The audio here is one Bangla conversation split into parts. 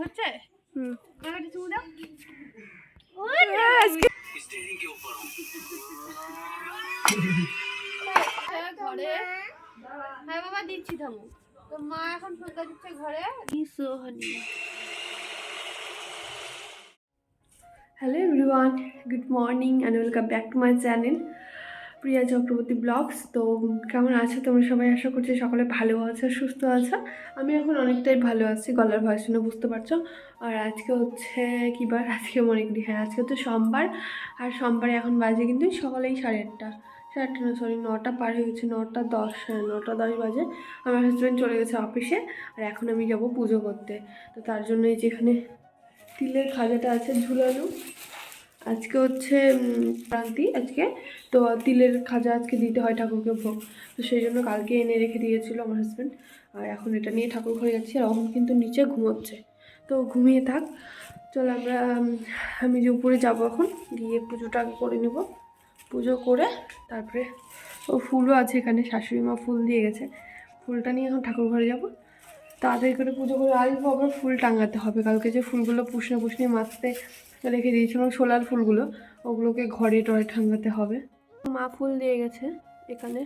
হচ্ছে? হুম। আমাকে চুমু দাও। ঘরে? হ্যাঁ বাবা দিচ্ছি থামো। তো মা এখন ফুলকা দিচ্ছে ঘরে। Sohani. Hello everyone good morning and welcome back to my channel Priya Chakraborty vlogs. তো কেমন আছো? তোমরা সবাই আশা করছি সকলে ভালো আছো, সুস্থ আছো। আমি এখন অনেকটাই ভালো আছি, গলার ভয় শুনে বুঝতে পারছ। আর আজকে হচ্ছে কী বার? আজকে মনে করি হ্যাঁ আজকে তো সোমবার। আর সোমবারে এখন বাজে কিন্তু সকালেই সাড়ে আটটা। সাড়ে আটটা না সরি নটা পার হয়ে গেছে, নটা দশ হ্যাঁ নটা দশ বাজে। আমার হাজব্যান্ড চলে গেছে অফিসে আর এখন আমি যাব পুজো করতে। তো তার জন্য এই যেখানে তিলের খাজাটা আছে, ঝুলানো। আজকে হচ্ছে ক্রান্তি আজকে। তো তিলের খাজা আজকে দিতে হয় ঠাকুরকে ভোগ। তো সেই জন্য কালকে এনে রেখে দিয়েছিল আমার হাজব্যান্ড আর এখন এটা নিয়ে ঠাকুর ঘরে যাচ্ছি আর অহন কিন্তু নিচে ঘুমোচ্ছে। তো ঘুমিয়ে থাক। চল আমরা আমি যে উপরে যাব এখন, গিয়ে পুজোটা আগে করে নেব। পুজো করে তারপরে ও ফুলও আছে এখানে, শাশুড়ি মা ফুল দিয়ে গেছে। ফুলটা নিয়ে এখন ঠাকুর ঘরে যাব। তাড়াতাড়ি করে পুজো করে আসব, আবার ফুল টাঙাতে হবে। কালকে যে ফুলগুলো পুষনে পুষনে মাছতে রেখে দিয়েছিলাম সোলার ফুলগুলো, ওগুলোকে ঘরে টরে টাঙাতে হবে। মা ফুল দিয়ে গেছে এখানে।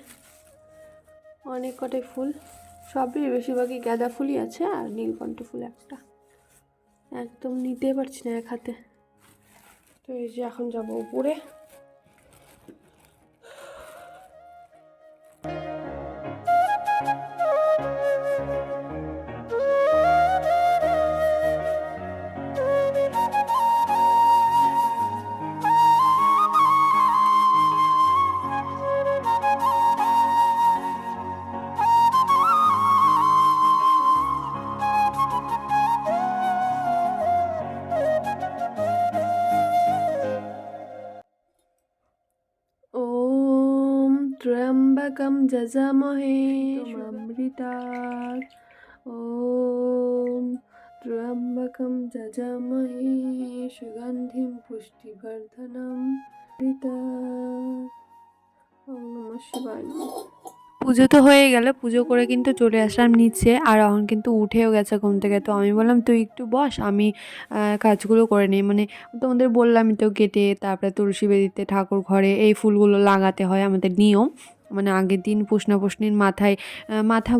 অনেক কটাই ফুল, সবই বেশিরভাগই গাঁদা ফুলই আছে আর নীলকণ্ঠ ফুল একটা। একদম নিতে পারছি না এক হাতে। তো এই যে এখন যাব উপরে। ত্রয়ম্বকম যজামহে অমৃতার ও ত্রয়ম্বকম যজামহে সুগন্ধি পুষ্টিবর্ধনম অমৃতা ওম নমঃ শিবায় পুজো তো হয়ে গেল, পুজো করে কিন্তু চলে আসলাম নিচে। আর অহন কিন্তু উঠেও গেছে ঘুম থেকে। তো আমি বললাম, তুই একটু বস, আমি কাজগুলো করে নিই। মানে তোমাদের বললাম তো কেটে তারপরে তুলসী বেদিতে ঠাকুর ঘরে এই ফুলগুলো লাগাতে হয় আমাদের নিয়ম। মানে আগের দিন পুষনির মাথায় মাথা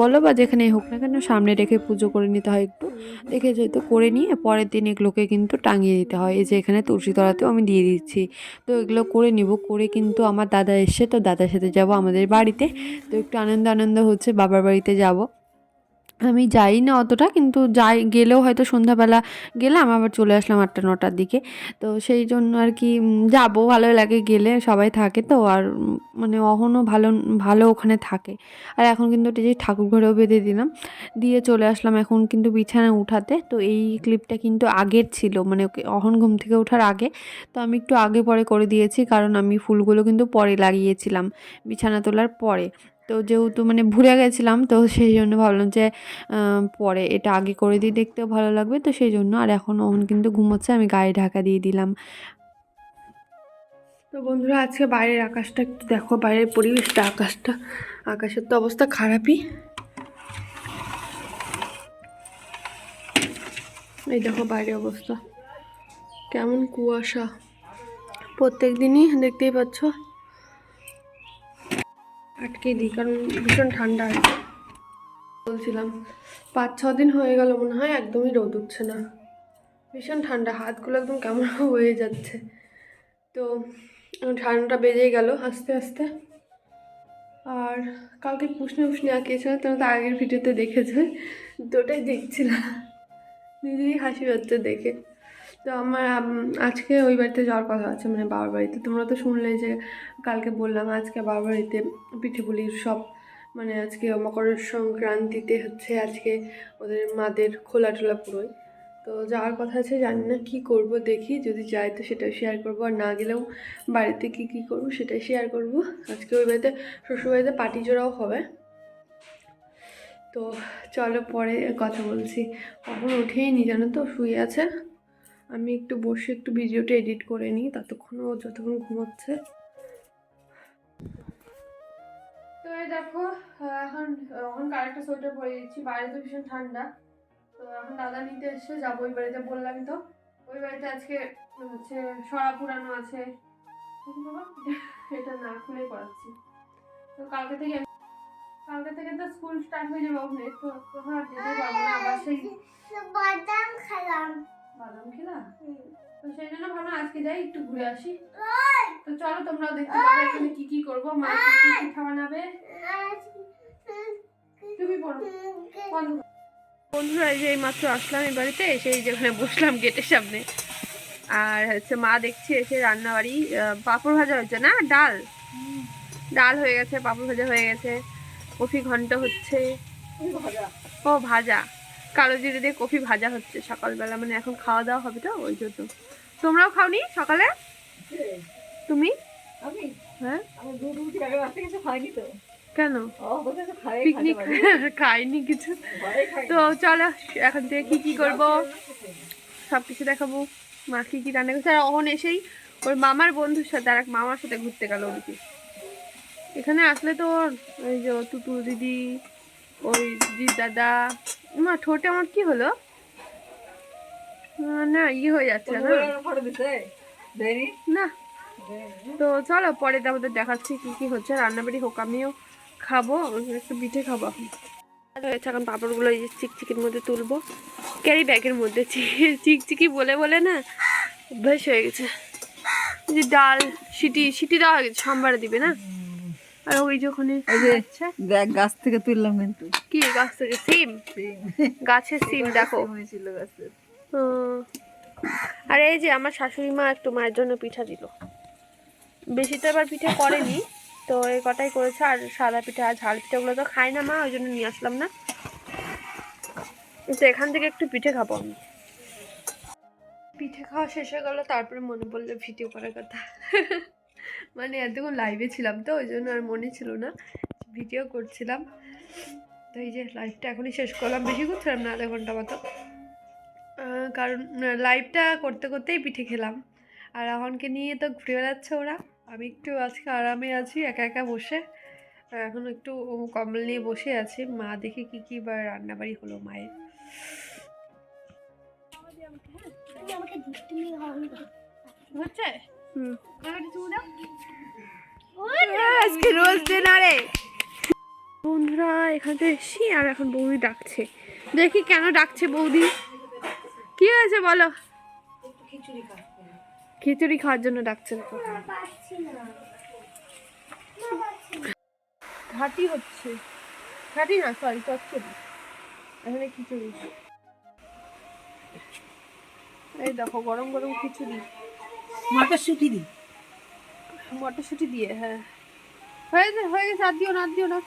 বলো বা যেখানে হোক না কেন সামনে রেখে পুজো করে নিতে হয় একটু। রেখে যেহেতু করে নিয়ে পরের দিন এগুলোকে কিন্তু টাঙিয়ে দিতে হয়। এই যে এখানে তুলসী তলাতেও আমি দিয়ে দিচ্ছি। তো এগুলো করে নিব। করে কিন্তু আমার দাদা এসে তো দাদার সাথে যাব আমাদের বাড়িতে। তো একটু আনন্দ আনন্দ হচ্ছে, বাবার বাড়িতে যাব। আমি যাই না অতটা, কিন্তু যাই, গেলেও হয়তো সন্ধ্যাবেলা গেলাম, আবার চলে আসলাম আটটা, নটার দিকে। তো সেই জন্য আর কি যাব ভালো লাগে গেলে, সবাই থাকে তো, আর মানে অহনও ভালো ভালো ওখানে থাকে। আর এখন কিন্তু যে ঠাকুর ঘরেও বেঁধে দিলাম, দিয়ে চলে আসলাম এখন কিন্তু বিছানা উঠাতে। তো এই ক্লিপটা কিন্তু আগের ছিল মানে ওকে, অহন ঘুম থেকে ওঠার আগে। তো আমি একটু আগে পরে করে দিয়েছি, কারণ আমি ফুলগুলো কিন্তু পরে লাগিয়েছিলাম, বিছানা তোলার পরে। তো যেহেতু মানে ভুলে গেছিলাম, তো সেই জন্য ভাবলাম যে পরে এটা আগে করে দিয়ে দেখতেও ভালো লাগবে। তো সেই জন্য আর এখন ওহন কিন্তু ঘুমোচ্ছে, আমি গায়ে ঢাকা দিয়ে দিলাম। তো বন্ধুরা, আজকে বাইরের আকাশটা একটু দেখো, বাইরের পরিবেশটা, আকাশটা, আকাশের তো অবস্থা খারাপই। এই দেখো বাইরের অবস্থা, কেমন কুয়াশা। প্রত্যেক দিনই দেখতেই পাচ্ছ। আটকে দিই, কারণ ভীষণ ঠান্ডা আছে। বলছিলাম, পাঁচ, ছ দিন হয়ে গেল মনে হয়, একদমই রোদ উঠছে না। ভীষণ ঠান্ডা, হাতগুলো একদম কেমন হয়ে যাচ্ছে। তো ঠান্ডাটা বেজেই গেল আস্তে আস্তে। আর কালকে পুষনে পুষনে আঁকিয়েছিল তো আগের ভিডিওতে দেখেছে, তো ওটাই দেখছিলাম। নিজেই হাসি হচ্ছে দেখে। তো আমার আজকে ওই বাড়িতে যাওয়ার কথা আছে মানে বাবার বাড়িতে। তোমরা তো শুনলে যে কালকে বললাম, আজকে বাবার বাড়িতে পিঠে পুলির সব মানে আজকে মকর সংক্রান্তিতে হচ্ছে আজকে ওদের মাদের খোলা টোলা পুরোই। তো যাওয়ার কথা আছে, জানি না কী করব, দেখি, যদি যাই তো সেটা শেয়ার করব, আর না গেলেও বাড়িতে কী কী করব সেটাই শেয়ার করব। আজকে ওই বাড়িতে শ্বশুরবাড়িতে পাটি জোড়াও হবে। তো চলো পরে কথা বলছি। কখন উঠেই নি জানো তো, শুয়ে আছে। আমি একটু বসে একটু ভিডিওটা এডিট করে নিই ততক্ষণ ও যতক্ষণ ঘুমোচ্ছে। তো এই দেখো এখন এখন কারেক্টটা সোয়েটার পরে দিচ্ছি বাইরে তো ভীষণ ঠান্ডা। তো এখন দাদা নিতে এসে যাব ওই বাড়িতে বললাম তো। ওই বাড়িতে আজকে হচ্ছে সরা পুরানো আছে। এটা না খুলে করাচ্ছি। তো কালকে থেকে কালকে থেকে তো স্কুল স্টার্ট হয়ে যাবে ওখানে তো তখন আর যেতে পারব না আবার সেই বাদাম খেলাম। তো সেই জন্য ভাবলাম আজকে যাই একটু ঘুরে আসি। তো চলো তোমরাও দেখতে পাবে এখানে কি কি করব মা কি কি পিঠা বানাবে। তুমি পড়ো। বন্ধুরা এই যে এই মাত্র আসলাম এই বাড়িতে এসে এই যেখানে বসলাম গেটের সামনে। আর হচ্ছে মা দেখছি এসে রান্নাবাড়ি পাঁপড় ভাজা হচ্ছে না? ডাল। ডাল হয়ে গেছে পাঁপড় ভাজা হয়ে গেছে। কফি ঘন্ট হচ্ছে। ও ভাজা। কালো জিরে দিয়ে কফি ভাজা হচ্ছে সকালবেলা মানে এখন খাওয়া দাওয়া হবে তো ওই জন্য। তোমরাও খাওনি সকালে? তুমি? হ্যাঁ? কেন? পিকনিক খাইনি কিছু? তো চলো এখন থেকে কি কি করব? সব কিছু দেখাবো। মা কি কি রান্না করছে? আর অহন এসেই ওর মামার বন্ধুর সাথে আর এক মামার সাথে ঘুরতে গেল ওদিকে। এখানে আসলে তো ওই যে তুতুল দিদি ওই দিদি দাদা মা ঠোঁটে আমার কি হলো? না ইয়ে হয়ে যাচ্ছে না। তো চলো পরে আমাদের দেখাচ্ছি কি কি হচ্ছে। রান্নাবাড়ি হোক আমিও খাব একটু পিঠে খাব। এখন হয়েছে এখন পাঁপড়গুলো এই যে চিকচিকির মধ্যে তুলবো। ক্যারি ব্যাগের মধ্যে চিকচিকি বলে বলে না অভ্যাস হয়ে গেছে। যে ডাল সিটি সিটি দেওয়া হয়ে গেছে সোমবারে দিবে না? আর ওই যে ওখানে এই যে আচ্ছা। গাছ থেকে তুললাম কিন্তু। কি গাছ থেকে সিম? গাছের সিম দেখো। হয়েছিল গাছের। আর এই যে আমার শাশুড়ি মা একটু মায়ের জন্য পিঠা দিল। বেশি তো এবার পিঠে করেনি তো এই কটাই করেছে আর সাদা পিঠা আর ঝাল পিঠাগুলো তো খায় না মা ওই জন্য নিয়ে আসলাম না। তো এখান থেকে একটু পিঠে খাব আমি। পিঠে খাওয়া শেষ হয়ে গেলো তারপরে মনে পড়ল ভিডিও করার কথা। মানে এতক্ষণ লাইভে ছিলাম তো ওই জন্য আর মনে ছিল না। ভিডিও করছিলাম। তো এই যে লাইভটা এখনই শেষ করলাম। বেশি করছিলাম না আধা ঘণ্টা মতো। কারণ লাইভটা করতে করতেই পিঠে খেলাম। আর আহনকে নিয়ে তো ঘুরে বেড়াচ্ছে ওরা। আমি একটু আজকে আরামে আছি একা একা বসে। আর এখন একটু কম্বল নিয়ে বসে আছি। মা দেখি কি কি বা রান্নাবাড়ি হলো মায়ের। তুমি আমাকে দিস হচ্ছে? আমাকে আজকে রোজ দিন আরে বন্ধুরা, এখানে এসছি আর এখন বৌদি ডাকছে। দেখি কেন ডাকছে বৌদি। কি হয়েছে বলো? খিচুড়ি খাওয়ার জন্য ডাকছে। ঘাটি হচ্ছে। ঘাটি না সরি চচ্চড়ি। এখানে খিচুড়ি। এই দেখো, গরম গরম খিচুড়ি। মটরশুটি দি। মটরশুঁটি দিয়ে হ্যাঁ। হয়ে গেছে হয়ে গেছে আর দিও না আর দিও না।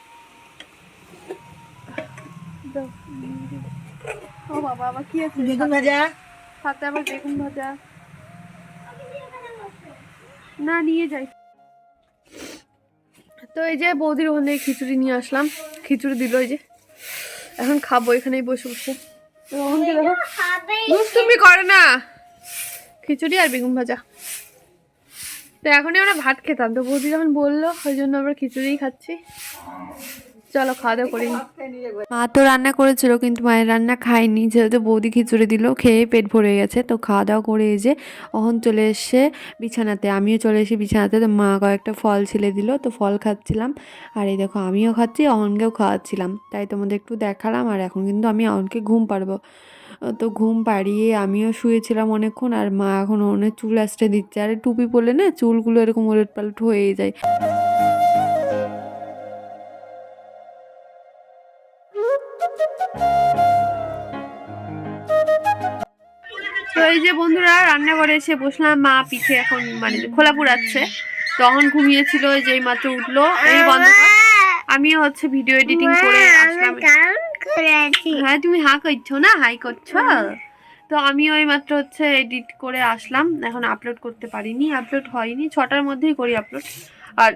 ও বাবা আবার কি আছে? বেগুন ভাজা। সাথে আবার বেগুন ভাজা। না নিয়ে যাই। তো এই যে বৌদির ওখানে খিচুড়ি নিয়ে আসলাম। খিচুড়ি দিল এই যে। এখন খাব এখানেই বসে বসে। রোহনকে দেখো। খাবে। দুষ্টুমি করে না। খিচুড়ি আর বেগুন ভাজা। তো এখনই আমরা ভাত খেতাম। তো বৌদি যখন বলল, ওই জন্য আমরা খিচুড়িই খাচ্ছি। চলো খাওয়া দাওয়া করি মা তো রান্না করেছিল, কিন্তু মায়ের রান্না খায়নি। যেহেতু বৌদি খিচুড়ি দিল, খেয়ে পেট ভরে গেছে। তো খাওয়া দাওয়া করে এই যে অহন চলে এসছে বিছানাতে। আমিও চলে এসেছি বিছানাতে। তো মা কয়েকটা ফল ছিলে দিল, তো ফল খাচ্ছিলাম। আর এই দেখো, আমিও খাচ্ছি, অহনকেও খাওয়াচ্ছিলাম। তাই তোমাদের একটু দেখালাম, আর এখন কিন্তু আমি অহনকে ঘুম পারব তো ঘুম পাড়িয়ে আমিও শুয়েছিলাম অনেকক্ষণ আর মা এখন অনেক চুল আসতে দিচ্ছে। আর টুপি পরলে না চুলগুলো এরকম ওলট পালট হয়ে যায়। তো এই যে বন্ধুরা রান্না করে এসে বসলাম। মা পিঠে এখন মানে খোলা পুরাচ্ছে তখন ঘুমিয়েছিল যে মাত্র উঠল, এই বন্ধ। আমিও হচ্ছে ভিডিও এডিটিং করে আসলাম। কারণ করে আছি হ্যাঁ তুমি হা করছ না? হাই করছ? তো আমি ওই মাত্র হচ্ছে এডিট করে আসলাম। এখন আপলোড করতে পারিনি। আপলোড হয়নি। ছটার মধ্যেই করি আপলোড আর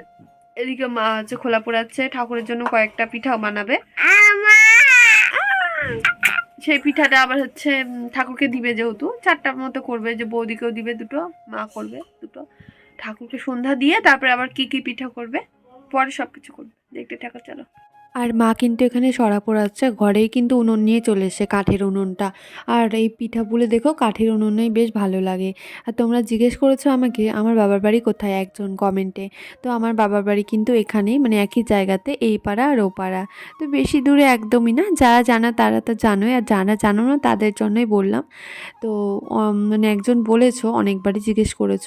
এদিকে মা হচ্ছে খোলা পোড়াচ্ছে। ঠাকুরের জন্য কয়েকটা পিঠাও বানাবে। সেই পিঠাটা আবার হচ্ছে ঠাকুরকে দিবে যেহেতু। চারটার মতো করবে। যে বৌদিকেও দিবে দুটো মা করবে দুটো। ঠাকুরকে সন্ধ্যা দিয়ে তারপরে আবার কি কি পিঠা করবে? পরে সব কিছু করবে। দেখতে থাকো চলো। আর মা কিন্তু এখানে সরা পোড়াচ্ছে, ঘরেই কিন্তু উনুন নিয়ে চলে এসে কাঠের উনুনটা। আর এই পিঠাপুলি দেখো, কাঠের উনুনেই বেশ ভালো লাগে। আর তোমরা জিজ্ঞেস করেছ আমাকে, আমার বাবার বাড়ি কোথায় একজন কমেন্টে তো আমার বাবার বাড়ি কিন্তু এখানেই মানে একই জায়গাতে, এই পাড়া আর ও পাড়া। তো বেশি দূরে একদমই না যারা জানা তারা তো জানোই, আর যারা জানো না তাদের জন্যই বললাম। তো মানে একজন বলেছ, অনেকবারই জিজ্ঞেস করেছ।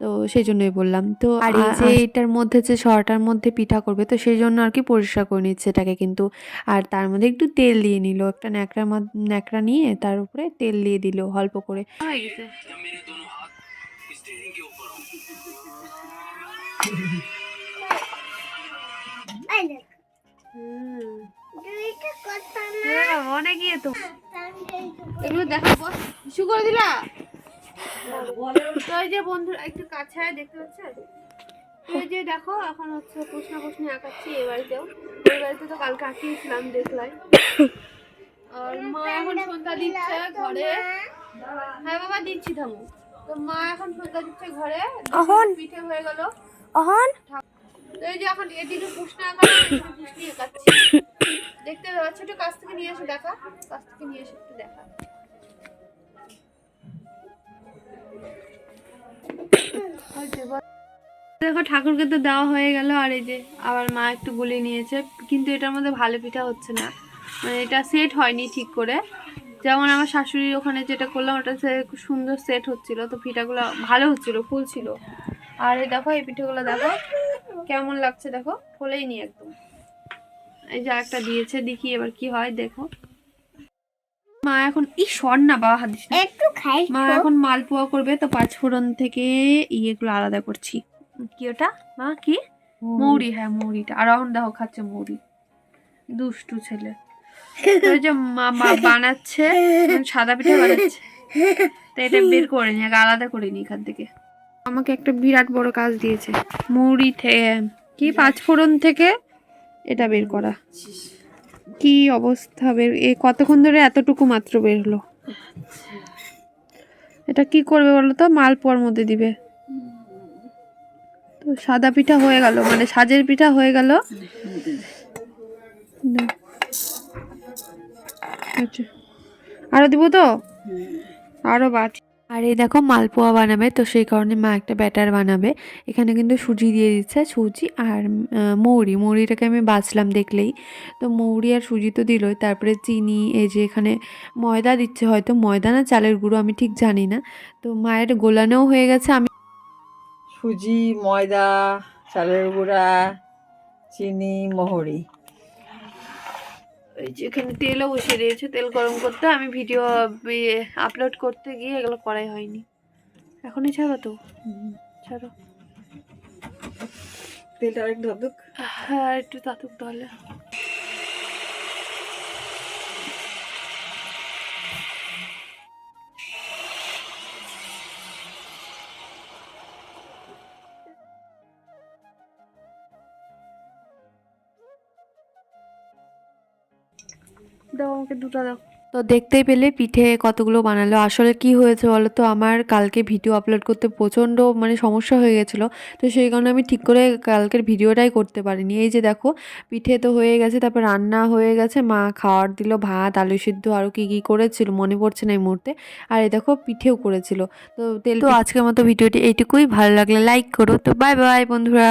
তো সেই জন্যই বললাম। তো আর এই যে এটার মধ্যে যে সরটার মধ্যে পিঠা করবে তো সেই জন্য আর কি পরিষ্কার করে নিচ্ছে এটাকে কিন্তু। আর তার মধ্যে একটু তেল দিয়ে নিল একটা ন্যাকড়ার মধ্যে ন্যাকড়া নিয়ে তার উপরে তেল দিয়ে দিল অল্প করে। হয়ে গেছে। অনেক ইয়ে তো। এগুলো দেখো করে দিলা? তো এই যে বন্ধুরা একটু কাছে দেখতে পাচ্ছেন তো এই যে দেখো এখন হচ্ছে প্রশ্ন প্রশ্ন আঁকাচ্ছি এই বাড়িতেও। ওই বাড়িতে তো কালকে আঁকিয়েছিলাম দেখলাই আর মা এখন সন্ধ্যা দিচ্ছে ঘরে। হ্যাঁ বাবা দিচ্ছি থামো। তো মা এখন সন্ধ্যা দিচ্ছে ঘরে অহন। পিঠে হয়ে গেল। অহন। তো এই যে এখন এদিকে প্রশ্ন আঁকাচ্ছি প্রশ্ন আঁকাচ্ছি। দেখতে পাচ্ছ একটু কাছ থেকে নিয়ে এসে দেখা। কাছ থেকে নিয়ে এসে একটু দেখা। দেখো, ঠাকুরকে তো দেওয়া হয়ে গেল, আর এই যে আবার মা একটু গুলিয়ে নিয়েছে, কিন্তু এটার মধ্যে ভালো পিঠা হচ্ছে না। মানে এটা সেট হয়নি ঠিক করে। যেমন আমার শাশুড়ির ওখানে যেটা করলাম, ওটা সুন্দর সেট হচ্ছিল, তো পিঠাগুলো ভালো হচ্ছিল, ফুল ছিল। আর এই দেখো, এই পিঠেগুলো দেখো, কেমন লাগছে দেখো, ফোলেই নি একদম। এই যে একটা দিয়েছে, দেখি এবার কি হয়, দেখো। মা এখন ই সর না বাবা হাত দিস না। একটু খাই মা এখন মালপোয়া করবে তো পাঁচফোড়ন থেকে ইয়েগুলো আলাদা করছি। কি ওটা? মা কি? মৌরি। হ্যাঁ মৌরিটা। আর এখন দেখো খাচ্ছে মৌরি। দুষ্টু ছেলে। ওই যে মা মা বানাচ্ছে মানে সাদা পিঠা বানাচ্ছে। তো এটা বের করে নি আলাদা করে নি এখান থেকে। আমাকে একটা বিরাট বড় কাজ দিয়েছে। মৌরি থেকে কি? পাঁচফোড়ন থেকে এটা বের করা। কি অবস্থা বের, এ কতক্ষণ ধরে এতটুকু মাত্র বের হলো? এটা কি করবে বলো তো? মালপোয়ার মধ্যে দিবে। তো সাদা পিঠা হয়ে গেল মানে সাজের পিঠা হয়ে গেল। আচ্ছা। আরও দিব তো? আরও বাটি আর এই দেখো মালপোয়া বানাবে, তো সেই কারণে মা একটা ব্যাটার বানাবে। এখানে কিন্তু সুজি দিয়ে দিচ্ছে, সুজি আর মৌরি। মৌরিটাকে আমি বাছলাম দেখলেই। তো মৌরি আর সুজি তো দিলই। তারপরে চিনি, এই যে এখানে ময়দা দিচ্ছে, হয়তো ময়দা না চালের গুঁড়ো, আমি ঠিক জানি না। তো মায়ের গোলানোও হয়ে গেছে, আমি সুজি, ময়দা, চালের গুঁড়া, চিনি মহরি এই যে এখানে তেলও বসে দিয়েছে তেল গরম করতে। আমি ভিডিও আপলোড করতে গিয়ে এগুলো করাই হয়নি। এখনই ছাড়ো তো। ছাড়ো। তেলটা আরেকটু ধুক হ্যাঁ একটু তাতুক তাহলে দাও আমাকে দুটো দাও। তো দেখতেই পেলে পিঠে কতগুলো বানালো। আসলে কি হয়েছে বলো তো? আমার কালকে ভিডিও আপলোড করতে প্রচণ্ড মানে সমস্যা হয়ে গেছিল। তো সেই কারণে আমি ঠিক করে কালকের ভিডিওটাই করতে পারিনি। এই যে দেখো পিঠে তো হয়ে গেছে তারপর রান্না হয়ে গেছে। মা খাওয়ার দিল ভাত আলু সিদ্ধ আরও কী কী করেছিল মনে পড়ছে না এই মুহূর্তে। আর এই দেখো পিঠেও করেছিল। তো তেল তো আজকের মতো ভিডিওটি এইটুকুই। ভালো লাগলে লাইক করো। তো বাই বাই বন্ধুরা।